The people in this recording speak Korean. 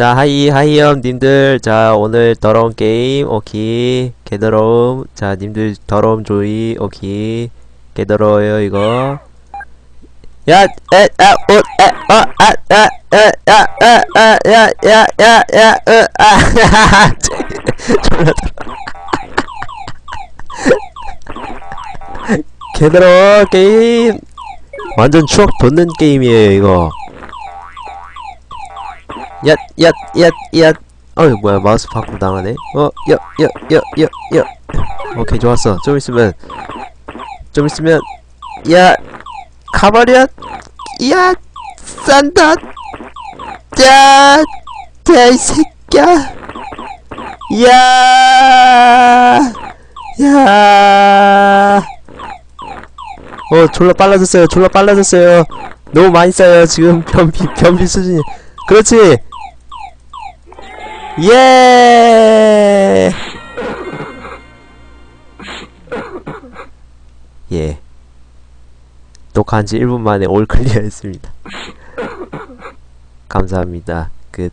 자, 하이, 하이염, 님들. 자, 오늘 더러운 게임, 오케이. 개더러움. 자, 님들 더러움 조이, 오케이. 개더러워요, 이거. 야, 에, 아, 오, 에, 에, 야, 야, 야, 야, 야, 으, 아, 졸라 개더러워, 게임. 완전 추억 돋는 게임이에요, 이거. 야, 야, 야, 야. 어이, 뭐야, 마우스 바꾸 당하네. 어, 야, 야, 야, 야, 야. 오케이, 좋았어. 좀 있으면, 좀 있으면, 야, 가버려. 야, 산다. 야, 야, 이 새끼야. 야, 야. 어, 졸라 빨라졌어요. 졸라 빨라졌어요. 너무 많이 쌓여요. 지금 변비, 변비 수준이. 그렇지. 예. 예. 녹화한 지 1분 만에 올 클리어 했습니다. 감사합니다. 끝.